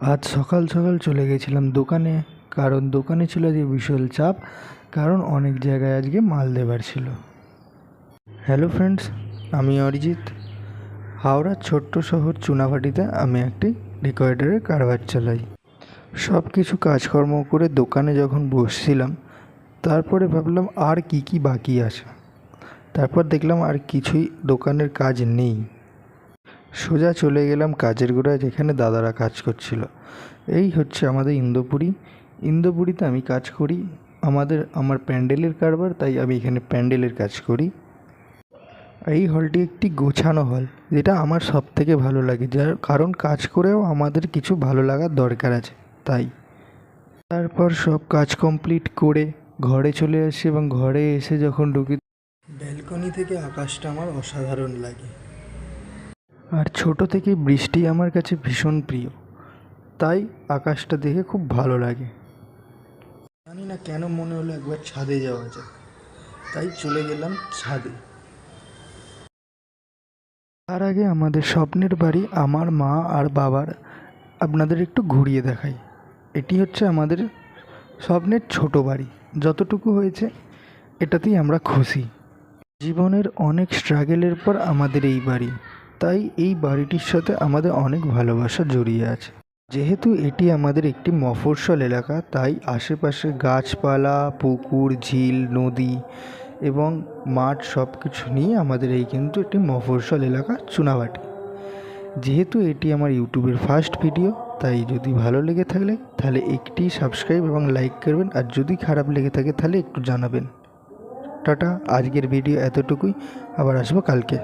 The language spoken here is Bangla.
আজ সকাল সকাল চলে গেছিলাম দোকানে, কারণ দোকানে ছিল যে বিশাল চাপ, কারণ অনেক জায়গায় আজকে মাল দেবার ছিল। হ্যালো ফ্রেন্ডস আমি অরিজিৎ। হাওড়ার ছোট্ট শহর চুনাভাটিতে আমি একটি ডেকোরেটরের কারবার চালাই। সব কিছু কাজকর্ম করে দোকানে যখন বসছিলাম, তারপরে ভাবলাম আর কি কি বাকি আছে। তারপর দেখলাম আর কিছুই দোকানের কাজ নেই। সোজা চলে গেলাম কাজের গোড়ায় যেখানে দাদারা কাজ করছিল। এই হচ্ছে আমাদের ইন্দোপুরি। ইন্দোপুরিতে আমি কাজ করি। আমাদের, আমার প্যান্ডেলের কারবার, তাই আমি এখানে প্যান্ডেলের কাজ করি। এই হলটি একটি গোছানো হল, যেটা আমার সব থেকে ভালো লাগে। যার কারণ কাজ করেও আমাদের কিছু ভালো লাগার দরকার আছে, তাই। তারপর সব কাজ কমপ্লিট করে ঘরে চলে আসি এবং ঘরে এসে যখন ঢুকি, ব্যালকনি থেকে আকাশটা আমার অসাধারণ লাগে। আর ছোট থেকে বৃষ্টি আমার কাছে ভীষণ প্রিয়। তাই আকাশটা দেখে খুব ভালো লাগে। জানি না কেন মনে হলো একবার ছাদে যাওয়া যাক। তাই চলে গেলাম ছাদে। তার আগে আমাদের স্বপ্নের বাড়ি আমার মা আর বাবার আপনাদের একটু ঘুরিয়ে দেখাই। এটি হচ্ছে আমাদের স্বপ্নের ছোট বাড়ি। যতটুকু হয়েছে, এটাতেই আমরা খুশি। জীবনের অনেক স্ট্রাগেলের পর আমাদের এই বাড়ি। তাই এই বাড়িটির সাথে আমাদের অনেক ভালোবাসা জড়িয়ে আছে। যেহেতু এটি আমাদের একটি মফস্বল এলাকা, তাই আশেপাশে গাছপালা, পুকুর, ঝিল, নদী এবং মাঠ সব কিছু নিয়ে আমাদের এই কিন্তু একটি মফস্বল এলাকা চুনাবাটি। যেহেতু এটি আমার ইউটিউবের ফার্স্ট ভিডিও, তাই যদি ভালো লেগে থাকলে তাহলে একটি সাবস্ক্রাইব এবং লাইক করবেন, আর যদি খারাপ লেগে থাকে তাহলে একটু জানাবেন। টাটা, আজকের ভিডিও এতটুকুই। আবার আসব কালকে।